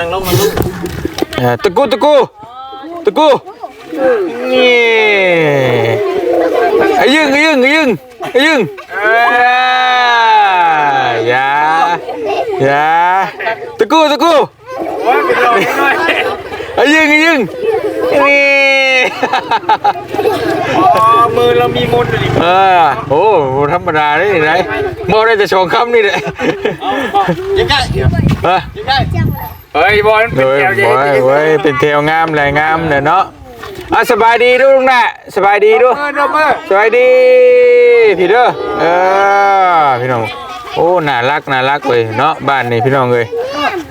นั่งลงนั่งลงเออตะกูตะกูตะกูนี่ไอ้ยึงไอ้ยึงไอ้ยึงไอ้ยึงอ่าอย่าอย่าตะกูตะกูโอ้ยไปลองนิดหน่อยไอ้ยึงไอ้ยึงนี่อ๋อมือเรามีมนต์อยู่นี่เออโอ้บ่ธรรมดาเลยนี่ไหนมอได้จะชงคำนี่แหละ ยังไงเออ ยังไง เฮ้ยบอลโดเป็นยแถวเดียวโอ้ยเว้ยเป็นเทวงามแหละงามเด้อเนาะอะสบายดีดูลุงน่ะสบายดีดูเออเดมเมอร์สวัสดีพี่เด้อเออพี่น้องโอ้น่ารักน่ารักเลยเนาะบ้านนี่พี่น้องเลย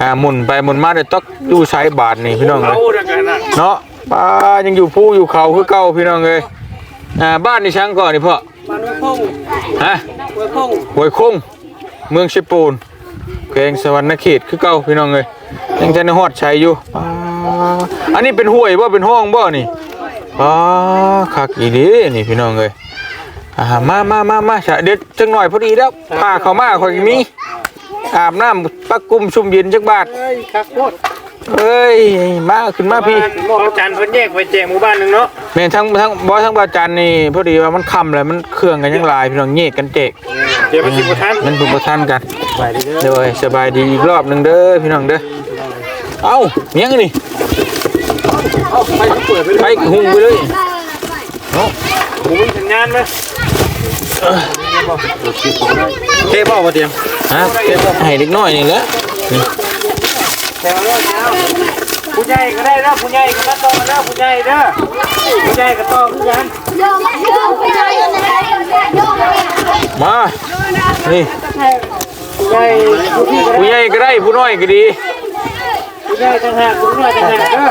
อ่าหมุนไปหมุนมาเดี๋ยวต้องอยู่ใช้บาทนี่พี่น้องเลเอายดังกันนะเนาะป้ายังอยู่ผู้อยู่เขาคือเก่าพี่น้องเลยอ่าบ้านนี่ช้างก่อนนี่พ่อมันไว้พงฮะไว้พงหวยคงเมืองชิปูนเกรงสวรรณเขตคือเก่าพี่น้องเลย ยังจะในฮอดใช้อยู่ป้าอันนี้เป็นห้วยบ่เป็นห้องบ่นี่ป้าคักอีดีนี่พี่น้องเลยอ่ามามามามาเดี๋ยวจังหน่อยพอดีแล้วพาเขามาคอยมีอาบน้ำปักกุมชุ่มเย็นจักบาทเฮ้ยคักโคตร เอ้ยมาขึ้นมาพี่เอาจันทร์เพิ่นแยกไปแจกหมู่บ้านหนึงเนาะแม่นทั้งทั้งบอสทั้งบาจันนี่พอดีว่ามันค่ำแล้วมันเครื่องกันยังหลายพี่น้องเงียกกันเจกเดี๋ยวมันสิบ่ทันมันถูกประทันกันไปดีเด้อเดี๋ยวสบายดีอีกรอบหนึ่งเด้อพี่น้องเด้อเอ้าเมียงนี่เอาไปเปิดไปไปหุ่งไปเลยเนาะหมูมีสัญญาณไหมเทพ่อมาเตรียมฮะให้เด็กน้อยนี่แหละนี่ แถวรถแล้วผู้ใหญ่ก็ได้เด้อผู้ใหญ่ก็มาต่อเด้อผู้ใหญ่เด้อผู้ใหญ่ก็ต่อคือกันมานี่ผู้ใหญ่ผู้พี่ผู้ใหญ่ก็ได้ผู้น้อยก็ดีผู้ใหญ่ต่างหากผู้น้อยต่างหากเด้อ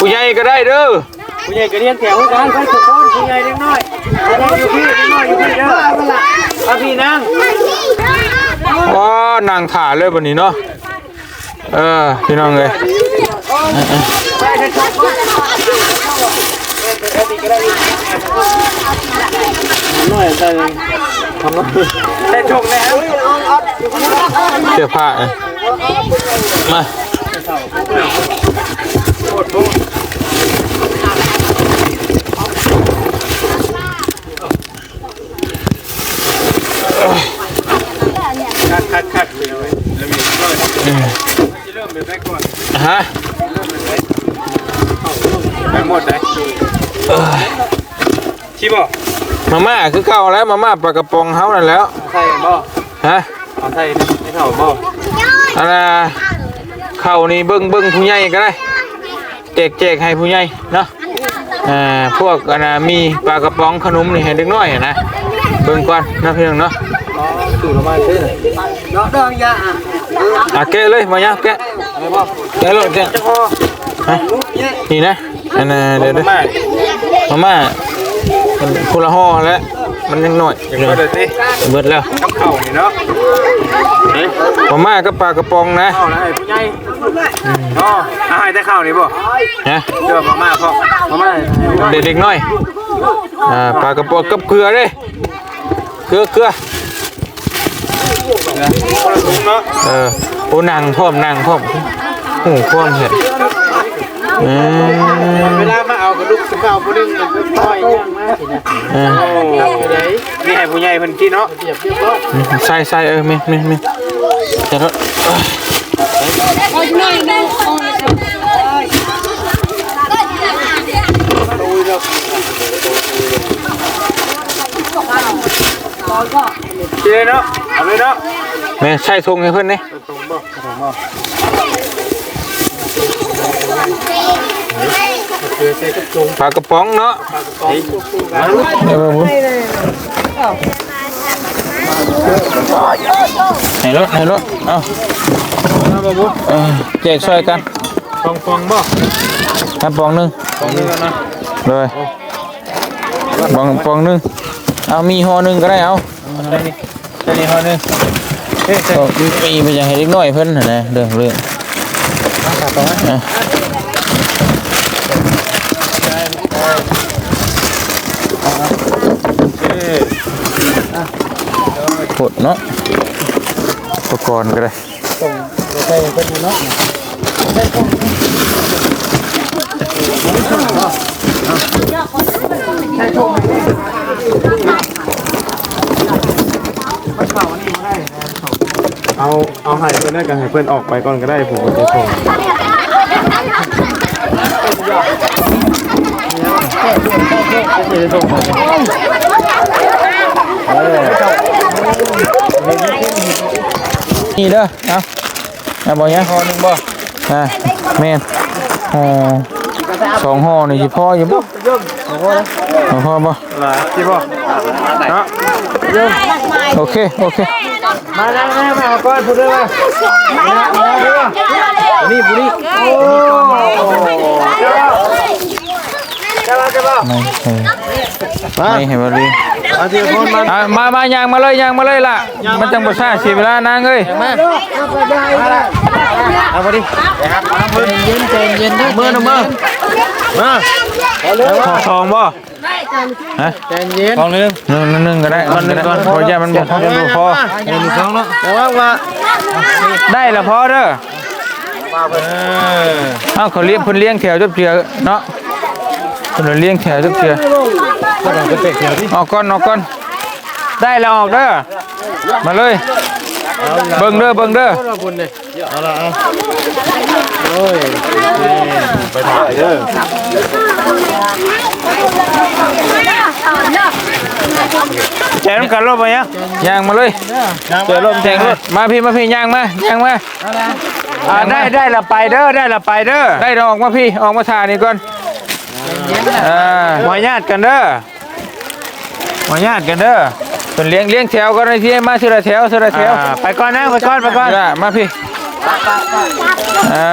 ผู้ใหญ่ก็ได้เด้อผู้ใหญ่ก็เรียนแถวกันไปทุกคนผู้ใหญ่เล็กน้อยผู้ใหญ่อยู่พี่เล็กน้อยอยู่พี่เด้อพี่นั่งว้านางถ่าเลยวันนี้เนาะ เออพี่น้องเลยไปเจทำแล้วได้ชงแล้วเสื้อผ้าเอ้ยมา คัดคัดคัดเลยแล้วมีก็เริ่มไปก่อน ฮะไปหมดเลยชิบอมาม่าคือเก่าแล้วมาม่าปลากระป๋องเฮานั่นแล้วใส่บ่ฮะเอาใส่ไม่เท่าบ่อันน่ะเข้านี่เบิ้งเบิ้งผู้ใหญ่ก็ได้แจกแจกให้ผู้ใหญ่เนาะอ่าพวกอันน่ะมีปลากระป๋องขนมนี่ให้เด็กน้อยนะเบิ้งก่อนนะพี่น้องเนาะอ๋อสูตรมาซื้อเนาะเด้อยาอะอะแกะเลยมาเนี่ยแกะ อะไรบ่แกะเลยแกะจะพอฮะนี่นะอันน่ะเดี๋ยวเดี๋ยวมามาม่ามันคนละห่อแล้วมันยังหน่อยอย่างก็เดี๋ยวสิเบิดแล้วกับข้าวนี่เนาะเฮ้ยมาม่าก็ปลากระป๋องนะข้าวนะไอ้ผู้ใหญ่อ๋ออาหารแต่ข้าวนี่บ่นะเดี๋ยวมาม่าพ่อมาม่าเด็กๆหน่อยอ่าปลากระป๋องกับเกลือเด้เกลือเกลือคนละถุงเนาะเออโอ้นางพร้อมนางพร้อม หูพร้อมเห็ดอืมเวลามาเอากระดูกสิเอาผู้นึงต่อยย่างมาสินะอืมนี่ให้ผู้ใหญ่เพิ่นกินเนาะเรียบเรียบร้อยใส่ใส่เออมีมีมีจะรถเอ้ย嗯กินเลยเนาะเอาเลยเนาะแม่ใส่ทงให้เพื่อนนี่ถุงบ่ถุงบ่ คือใส่กระจงปลากระป๋องเนาะเฮ้ยเดี๋ยวมาบุญไหนรถไหนรถเอามาบ่บุเออแจกช่วยกันฟองฟองบ่กระป๋องหนึงฟองนึงนะเลยปองปองหนึงเอามีห่อหนึงก็ได้เอาได้นี่ได้นี่ฮอนึงเฮ้ยใส่ก็มีไปย่างให้เล็กน้อยเพิ่นน่ะนะเรื่องเรื่อง ขาตรงนั้น นะโหด เนาะอุปกรณ์ก็ได้ส่งโทส่เป็นเนาะใส่ผมใส่ผมเอาเอาให้เพื่อนได้กันให้เพื่อนออกไปก่อนก็ได้ผมจะส่ง นี่เด้อเอาเอาบ่ยังห่อหนึงบ่อ่าแม่นห่อสองห่อนี่สิพออยู่บ่บ่พอบ่หลาที่พ่อเนาะโอเคโอเคมาแล้วมามาเอาก้อนพูดด้วยว่านี่บุรีโอ้จะมาจะมาไม่เออไม่ให้บ่รี เอาทีละคนมาอะมามายางมาเลยยางมาเลยล่ะ มันจังบ่ซ่าเสียเวลานางเอ้ยเอาพอดีเย็นใจเย็นมือนะมือมาขอสองบ่ฮะใจเย็นสองนึงนึงนึงก็ได้มันก็ได้พอจะมันบ่พอมันบ่พอหนึ่งสองเนาะแต่ว่าว่าได้ละพอเด้อเอ้าเขาเลี้ยงเพิ่นเลี้ยงแถวจับเทือเนาะเพิ่นเลี้ยงแถวจับเทือก็ต้องจะเตะเขียวที่ ออกก่อนออกก่อนได้แล้วออกเด้อมาเลยเบิ่งเด้อเบิ่งเด้อเราบุญเลยเอาละเอาโอ้ยไปถ่ายเด้อแจกน้ำกันรถไปยังยางมาเลยเจอลมแจงรถมาพี่มาพี่ยางมายางมาอ่าได้ได้ละไปเด้อได้ละไปเด้อได้เราออกมาพี่ออกมาถ่ายนี่ก่อนอ่าหมอญาติกันเด้อ หมอญาติกันเด้อเป็นเลี้ยงเลี้ยงแถวกันเลยที่มาทีละแถวทีละแถวไปก่อนนะไปก่อนไปก่อนจ้ะมาพี่อ่า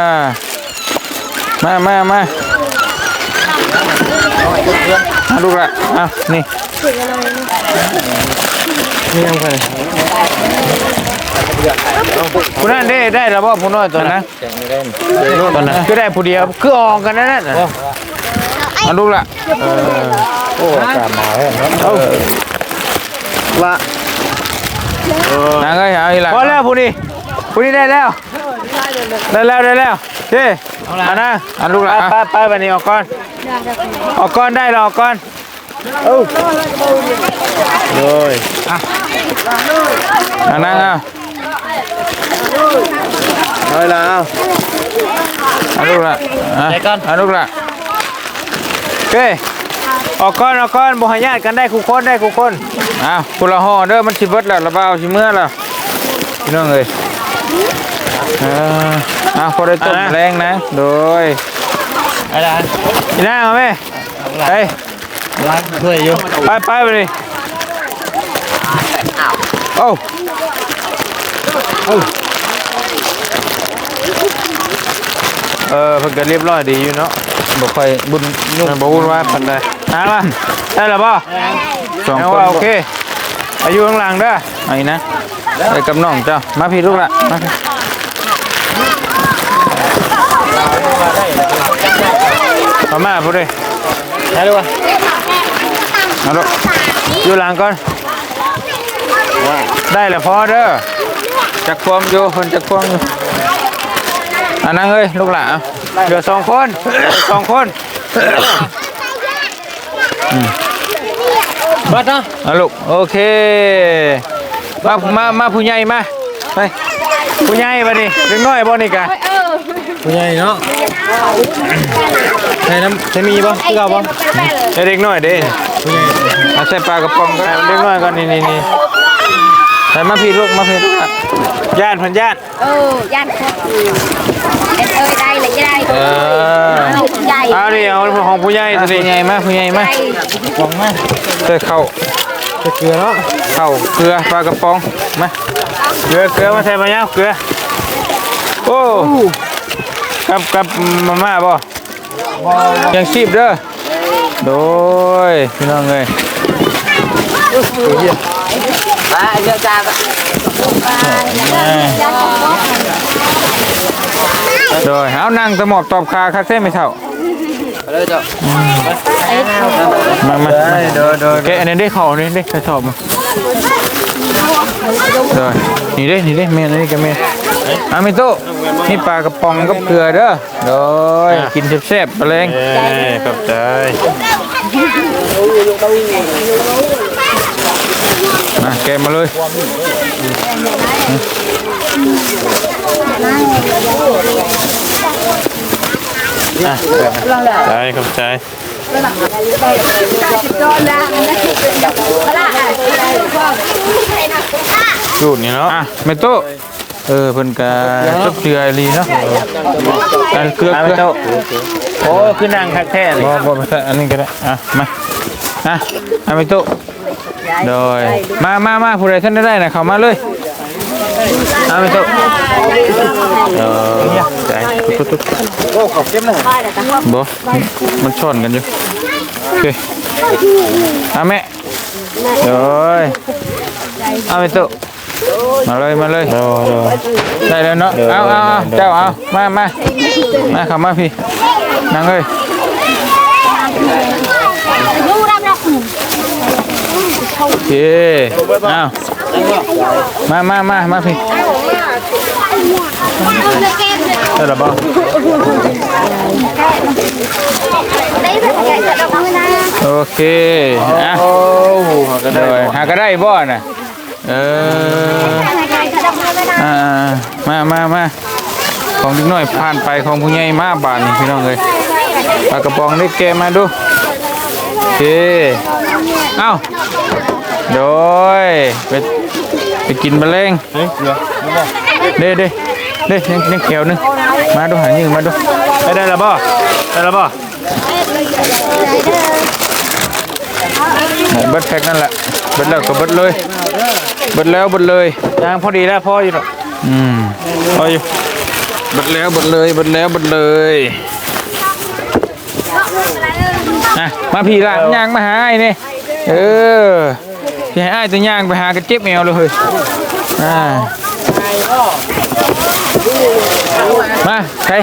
มามามามาดูละอะนี่นี่ยังไงผู้นั้นได้ได้แล้วบ่ผู้น้อยตัวนั้นตัวนั้นคือได้ผู้เดียวคือออกกันนั่นน่ะ มาดูละเออโอ้อากาศหนาวแล้วเอ้าละนางเอ้ยเอาอีกละพอแล้วผู้นี้ผู้นี้ได้แล้ว ได้แล้วได้แล้วเจ้เอานะเอาลูกละไปไปไปนี่ออกก่อนออกก่อนได้แล้วออกก่อนเลยเอานั่งเอาเอาละเอาเอาลูกละอะเอาลูกละ เจ้ออกก่อนออกก่อนบ่ให้ญาติกันได้คู่คนได้คู่คนอ้าวคนละห่อเด้อมันสิเบิดแล้วระบาวสิเมื่อแล้วพี่น้องเอ้ยเอออ้าวพอได้ต้มแรงนะโดยอะไรพี่น้าเอาไหมไปร้านช่วยอยู่ไปไปไปเลยโอ้เออเพิ่นก็เรียบร้อยดีอยู่เนาะ บ่ค่อยบุญยุ่งบ่วุ่นวายปานใดหาล่ะได้แล้วบ่สองคนโอเคอายุข้างหลังเด้อไอ้นะไปกับน้องเจ้ามาพี่ลูกละมาพี่มามาพูดดิได้ด้วยเอาลูกอยู่หลังก่อนได้แล้วพอเด้อจักความอยู่คนจักความอยู่อันนั้นเอ้ยลูกหลาน เหลือสองคนเหลือสองคนบัดเนาะเอาลูกโอเค มามามาผู้ใหญ่มาไปผู้ใหญ่มาดิเล็กน้อยบ่นี่กะผู้ใหญ่เนาะใส่น้ำใส่มีป่ะพี่เก่าป่ะเด็กน้อยเด้ผู้ใหญ่เอาใส่ปลากระป๋องก็ได้เด็กน้อยก่อนนี่นี่นี่ใส่มาพี่ลูกมาพี่ลูกอะญาติเพันญาติเออย่านครบเอ็นเอ้ยได้ เลยจะได้เออลูกใหญ่เอาดิเอาของผู้ใหญ่สิผู้ใหญ่มาผู้ใหญ่มาใหญ่ฟองไหมใส่ข้าวจะเกลือเนาะข้าวเกลือปลากระป๋องมาเกลือเกลือมาใส่มาเนี่ยเกลือโอ้กับกับมาม่าบ่ยังชีพเด้อโดยพี่น้องเอ้ยไปเยอะจ้า โดยเอานั่งสมอบตอบคาคาเซ่ไม่เท่าเลยจ้ะมามาเดินเดินแกอันนี้ได้ข้าวนี่ได้กระสอบมาโดยนี่เด้นี่เด้แม่นี่กับแม่อามิโตะนี่ปลากระป๋องกับเกลือเด้อโดยกินแซ่บๆไปเลยเอ้ยขอบใจมาแกะมาเลย อะใจขอบใจสูตรนี่เนาะอะเมโตเออเพิ่นก็จบเกลืออีหลีเนาะอันเกลือเกลือโตโอ้คือนางคักแท้เลยบ่บ่อันนี้ก็ได้อะมาอะอามิโตโดยมามามาผู้ใดท่านได้ได้นะเข้ามาเลย อามิโตะเออใจตุ๊ดๆโอ้ขอบเก็บนะบ่มันชนกันอยู่โอเคเอาแม่เดี๋ยวเอาไปตุมาเลยมาเลยได้แล้วเนาะเอาเอาเอาเจ้าเอามามามาข้ามาพี่นั่งเลยโอเคเอา มามามามาพี่ได้แล้วบ่โอเคอะโอ้หาก็เดี๋ได้ยหาก็ได้บ่น่ะเอออ่ามามามาของเด็กน้อยผ่านไปของผู้ใหญ่มาบานพี่น้องเลยปลากระป๋องได้แกมาดูโอเคเอ้าโดยไป ไปกินแมลงเฮ้ยเดี๋ยวเด้เด้เด้ยังยังเขียวหนึงมาดูหายิงมาดูได้ได้แล้วบ่ได้แล้วบ่ไหนเบิดแพ็กนั่นแหละเบิดแล้วก็เบิดเลยเบิดแล้วเบิดเลยยางพอดีแล้วพออยู่หรอกอืมพออยู่เบิดแล้วเบิดเลยเบิดแล้วเบิดเลยอะมาพี่ละย่างมาหาไอ้นี่เออ ที่ให้อ้ายจะย่างไปหากระเจ็บแมวเลยเฮ้ยอ่ามาใคร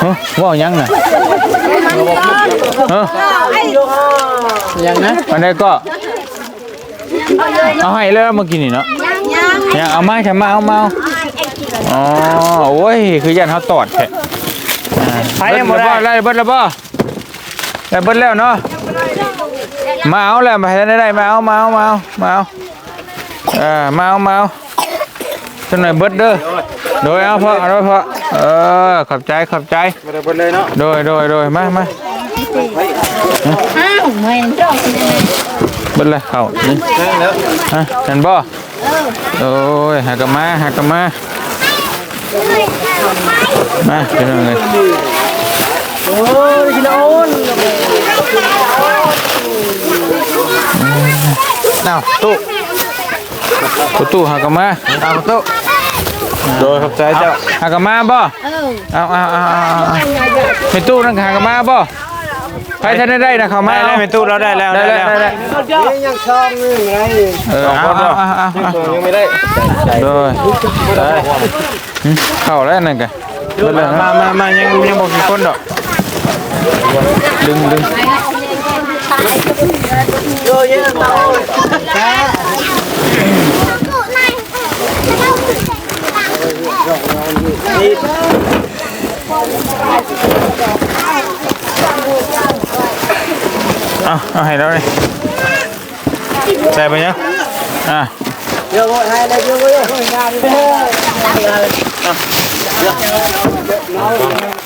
เฮ้ยว่ายังน่ะเออยังนะวันนี้ก็เอาให้แล้วเมื่อกี้นี่เนาะยังเอามาใช่มาเอามาเอาอ๋อโอ้ยคือยันเขาตอดแท้อ่าไปยังบ่ได้ไล่เบิดแล้วบ่ได้เบิดแล้วเนาะ มาเอาแล้วมาให้ได้ได้มาเอามาเอามาเอามาเอาเออมาเอามาเอาจนหน่อยเบิดเด้อโดยเอาพอเอาพอเออขอบใจขอบใจมาได้เบิดเลยเนาะโดยโดยโดยมามาอ้าวเหมือนจ้องเบิดเลยเข้านี่ได้แล้วฮะเห็นบ่โอ้ยหากะมาหากะมามาเป็นยังไงโอ้ยกินโอน อ้าวตู้ตู้ตู้หากะมาเอาตู้โดยขอบใจเจ้าหากะมาบ่เอาเอาเอาเอาเอาเป็นตู้นั่งหากะมาบ่ใครท่านได้ได้นะเขามาได้แล้วเป็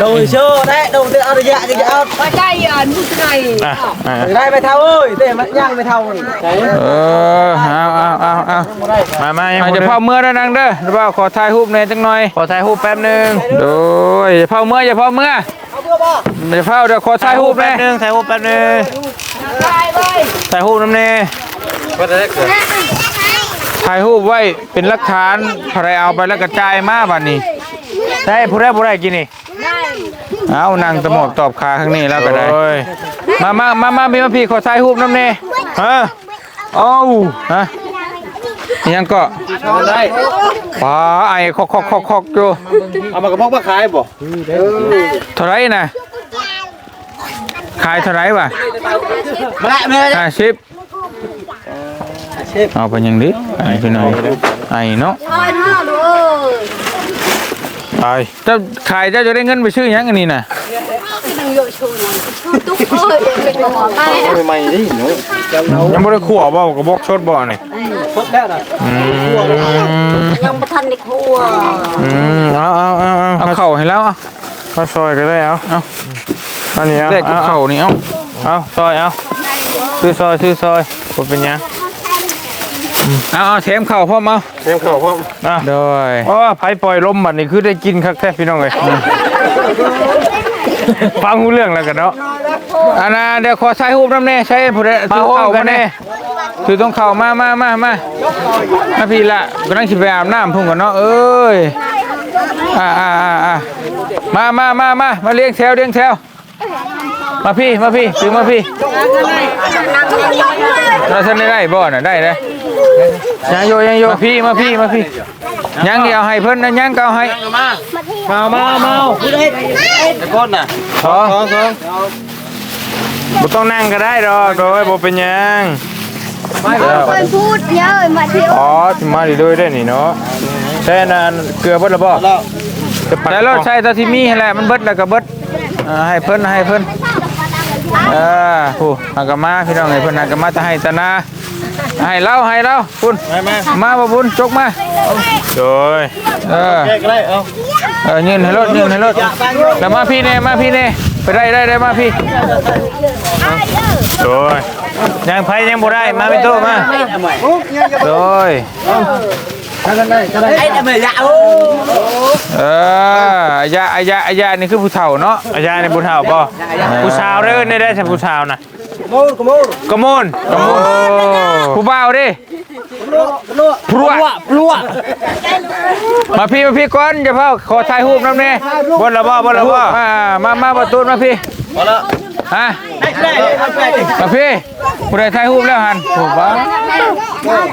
đầu sơ đấy đầu tiên ăn được dạ thì dạ ว่าใจอ่อนผู้ชายอะอะ đây mày thao ơi để mà nhang mày thao เออเอาเอาเอาเอามามายังอาจจะเผาเมื่อแล้วนังเด้อหรือเปล่าขอถ่ายรูปหน่อยจังหน่อยขอถ่ายรูปแป๊บนึงโดยอย่าเผาเมื่ออย่าเผาเมื่ออย่าเผาเดี๋ยวขอถ่ายรูปแป๊แน่บนึงถ่ายรูปแป๊บนึงถ่ายรูปน้ำเน่ก็จะได้เกิดถ่ายรูปไว้เป็นหลักฐานใครเอาไปแล้วกระจายมาบัดนี้ ได้ผู้ได้ผู้ได้กินนี่เอานั่งตะหมอบตอบขาข้างนี้แล้วก็ได้มามามามาพี่มาพี่ขอถ่ายรูปน้ำเน่ฮะโอ้าฮะยังก็นอนได้ปลาไอ้คอกคอกคอกคอกอยู่เอามากระเพาะมาขายบ่เท่าไหรนะขายเท่าไหรวะมาละเมื่อห้าสิบเอาไปยังดิไอ้พี่น้อยไอ้เนาะ โอ้ยน้าดูเอ้ยไอ้เจ้าขายเจ้าจะได้เงินไปซื้อหยังอันนี้น่ะนั่งอยู่ชูนอนตุ๊กเอ้ยเป็นหัวไปใหม่ๆนี่หนูยังบ่ได้ขั่วบ่กระบอกชดบ่นี่พดแล้วนะอืมยังไม่ทันได้ครัวอืมเอาเอาเอาเอาเอาเข่าให้แล้วเอาข้าวซอยก็ได้เอาเอาอันนี้เอาเด็กกับเอาเข่านี่เอาเอาซอยเอาซื้อซอยซื้อซอยบ่เป็นหยัง เอาเอาแถมเข่าพร้อมเอาเต็มข้าวพร้อมอะโดยโอ้ไผปล่อยลมบัดนี้คือได้กินคักแท้พี่น้องเอ้ยฟังรู้เรื่องแล้วกันเนาะอันน่ะเดี๋ยวขอใช้หูปน้ำแน่ใช้ผู้ใดถือเข่ามาแน่ถือต้องเข่ามามามามามาพี่ละกำลังสิไปอาบน้ำพุ่งก่อนเนาะเอ้ยอ่าอ่าอ่าอ่ามามามามามาเลี้ยงแถวเลี้ยงแถวมาพี่มาพี่ถือมาพี่เราท่านได้ได้บ่น่ะได้เลย ยังโยยังโยมาพี่มาพี่มาพี่ยังเดียวให้เพิ่นนะยังเกเอาให้มามามาแต่ก้นน่ะสองสองสองบ่ต้องนั่งก็ได้ดอกโดยบ่เป็นหยังคนพูดเยอะมาเที่ยวอ๋อสิมาดีด้วยได้นี่เนาะใช่นานเกลือเบิดแล้วบ่แล้วจะปัดแต่เราใช้ตัวที่มีให้แหละมันเบิดแล้วก็เบิดอ่าให้เพิ่นให้เพิ่นเออผู้หากะมาพี่น้องให้เพิ่นหากะมาจะให้ตะนา ให้เราให้เราคุณมามามาบ่บุญจกมาโดยเออแก้ก็ได้เอาเออยืนให้รถยืนให้รถแล้วมาพี่เน่มาพี่เน่ไปได้ได้ได้มาพี่โดยยังไผยังบ่ได้มาไม่โตมาโดยไอ้ทำไมยะโอ้เอออายะอายะอายะนี่คือผู้เฒ่าเนาะอาจารย์ในบุญเฒ่าบ่ผู้สาวเด้อได้ได้ใช่ผู้สาวน่ะโมล กโมลกระมนกระมนผู้บ่าวดิพรวดพลัวมาพี่มาพี่ก่อนอย่าเพิ่งขอถ่ายรูปน้ำเน่บนละบ่บนละบ่มามามาประตูมาพี่พอแล้วฮะได้ได้ได้มาพี่ผู้ใดถ่ายรูปแล้วหันถูกปะ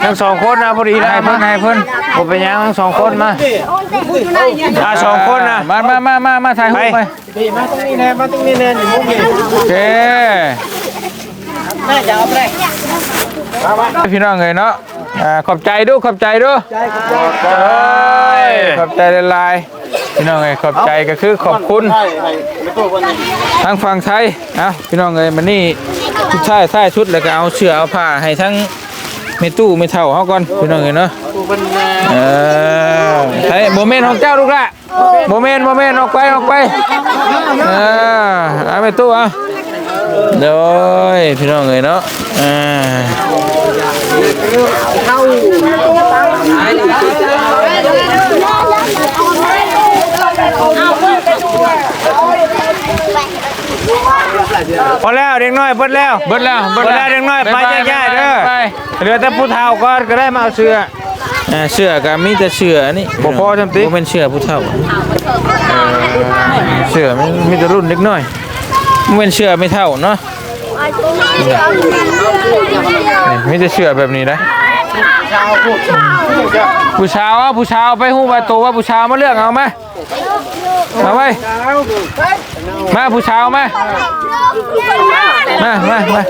ทั้งสองคนนะพอดีนะให้เพิ่นให้เพิ่นบ่เป็นหยังทั้งสองคนมาอ่าสองคนนะมามามามามาถ่ายรูปไปมาตรงนี้แน่มาตรงนี้แน่อยู่มุมนี้โอเค พี่น้องเลยเนาะอ่าขอบใจดูขอบใจดูใจกับเอ้ยขอบใจหลายๆพี่น้องเอ้ยขอบใจก็คือขอบคุณใช่ให้ไม่ตัวคนนี้ทางฝั่งไทยเอาพี่น้องเอ้ยมันนี่ชุดท้ายท้ายชุดแล้วก็เอาเสื้อเอาผ้าให้ทั้งเมตู้เมเท่าเฮาก่อนพี่น้องเอ้ยเนาะตัวเป็นเออใช่โมเมนต์ของเจ้าลูกละโมเมนต์โมเมนต์ออกไปออกไปเออเอาเมตู้เอา เดี๋ยวพี่น้องเอ้ยเนาะอ่าพอแล้วเด็กน้อยเบิดแล้วเบิดแล้วเบิดแล้วเด็กน้อยไปแยกๆเด้อไปเหลือแต่ผู้เฒ่าก่อนก็ได้มาเอาเสื้ออ่าเสื้อก็มีแต่เสื้อนี่บ่พอจำติบ่เป็นเสื้อผู้เฒ่าเออเสื้อมันมีแต่รุ่นเล็กน้อยบ่ เป็นเสื้อไม่เท่าเนาะนี่มีแต่เสื้อแบบนี้นะผู้ชาวอะผู้ชาวไปฮู้ว่าโตว่าผู้ชาวมาเลือกเอามามาไว้มาผู้ชาวมามามามา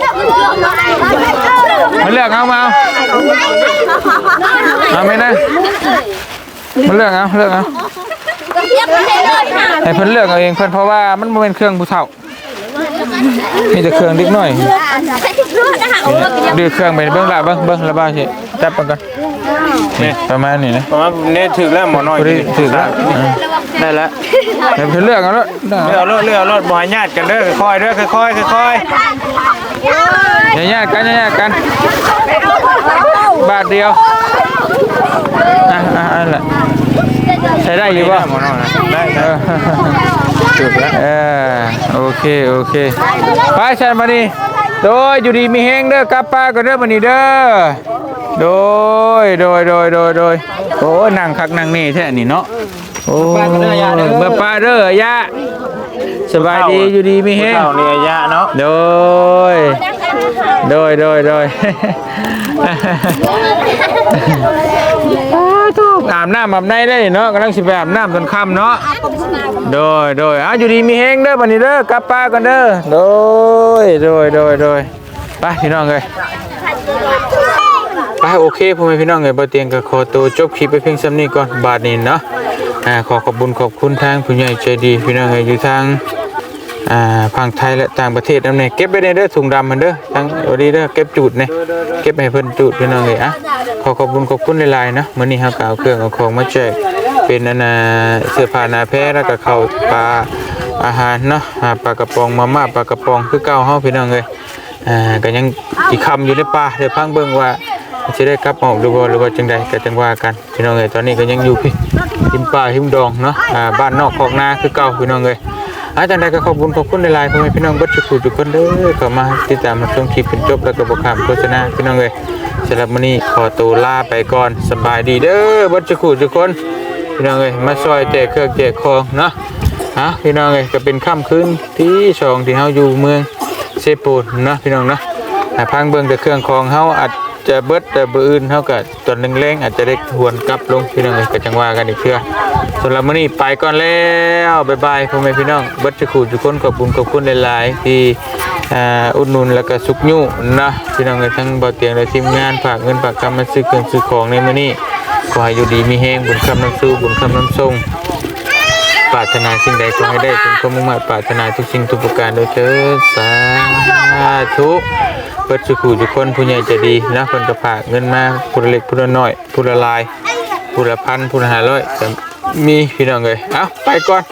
มาเลือกเอามาเอาเอาไหมนะมาเลือกเอาเลือกเอาให้เพิ่นเลือกเอาเองเพิ่นเพราะว่ามันบ่เป็นเครื่องผู้เฒ่า มีแต่เครื่องเล็กน้อยดื้อเครื่องไปเบิ่งละเบิ่งเบิ่งละบ้าสิจับมันก่อนนี่ประมาณนี้นะประมาณเน็ตถึกแล้วหมอน้อยพอดีถือละได้แล้วให้เพิ่นเลือกเอาแล้วเลือกรถเลือกรถบ่ให้ญาติกันเด้อค่อยๆเด้อค่อยๆค่อยอย่าแยกกันอย่าแยกกันบาทเดียวอะอะอันละใช้ได้อยู่ป่ะๆหมอน้อยนะได้ เอได้อจุดแล้วเออโอเคโอเคไปชันมานี่โดยอยู่ดีมีแฮงเด้อกลับป้านก็เด้อมานี่เด้อโดยโดยโดยโดยโดยโอ้นั่งคักนั่งนี่แท้นี่เนาะโอ้เมื่อป้าเด้อย่าสบายดีอยู่ดีมีแฮงเฒ่านี่อายะเนาะโดย โดยโดยโดยทุกอาบน้ำอาบในได้เนาะกำลังสิไปอาบน้ำตอนค่ำเนาะโดยโดยอะอยู่ดีมีเฮงเด้อบันนี้เด้อกลับป้ากันเด้อโดยโดยโดยโดยไปพี่น้องเลยไปโอเคพ่อแม่พี่น้องเลยบ่เตียงก็ขอตัวจบคลิปไปเพียงซ้ำนี้ก่อนบาทนี้เนาะอ่าขอขอบคุญขอบคุณทางผู้ใหญ่ใจดีพี่น้องเลยอยู่ทาง อ่าพังไทยและต่างประเทศนำเนี่ยเก็บไว้ในเด้อถุงดำมันเด้อทั้งเอาดีเด้อเก็บจูดเนี่ยเก็บให้เพิ่นจูดพี่น้องเลยอะขอขอบคุณขอบคุณหลายๆนะมื้อนี้เฮาก็เอาเครื่องเอาของมาแจกเป็นอันน่ะเสื้อผ้าหน้าแพรแล้วก็ข้าวปลาอาหารเนาะปลากระป๋องมาม่าปลากระป๋องคือเก่าเฮาพี่น้องเลยอ่าก็ยังสิคำอยู่ในป่าเดี๋ยวพังเบิ่งว่าสิได้กลับออกหรือบ่หรือว่าจังใดก็จังว่ากันพี่น้องเอ้ยตอนนี้ก็ยังอยู่พี่หิมป่าหิมดองเนาะอ่าบ้านนอกคอกนาคือเก่าพี่น้องเอ้ย อาจารย์ใดก็ขอบคุณขอบคุณในไลน์พ่อแม่พี่น้องบัดทุกทุกคนเด้อเข้ามาติดตามมาชมคลิปเป็นจบแล้วก็บอกคำโฆษณาพี่น้องเลยสำหรับมื้อนี้ขอตัวลาไปก่อนสบายดีเด้อบัดทุกทุกคนพี่น้องเลยมาซอยแจกเครื่องแจกของเนาะฮะพี่น้องเลยก็เป็นค่ำคืนที่สองที่เฮาอยู่เมืองเซปูนเนาะพี่น้องเนาะพังเบิ่งแต่เครื่องของเฮาอา จะเบิดแต่บ่อื่นเฮาก็ตอนแรงๆอาจจะได้หวนกลับลงพี่น้องเลยก็จังว่ากันอีกเทื่อสำหรับมื้อนี้ไปก่อนแล้วบายบายพ่อแม่พี่น้องเบัดทุกคนทุกคนขอบคุณขอบคุณหลายๆที่อุดหนุนแล้วก็สุกยุนะพี่น้องกันทั้งบ่อเตียงและทีมงานฝากเงินฝากคำมาซื้อเครื่องซื้อของในมื้อนี้ขอให้อยู่ดีมีแฮงบุญคำน้ำสู้บุญคำน้ำทรงปรารถนาสิ่งใดขอให้ได้สมความมุ่งมั่นปรารถนาทุกสิ่งทุกประการโดยเถิดสาธุ เปิดสุขุทุกคนผู้ใหญ่จะดีนะคนก็ฝากเงินมาผู้ลเล็กผู้ลน้อยผู้ละลายผู้ละพันผู้ละห้าร้อยแต่มีพี่น้องเลยเอาไปก่อน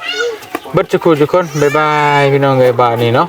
เบิดจุกคนทุกคนบ๊ายบายพี่น้องเลยบาทนี่เนาะ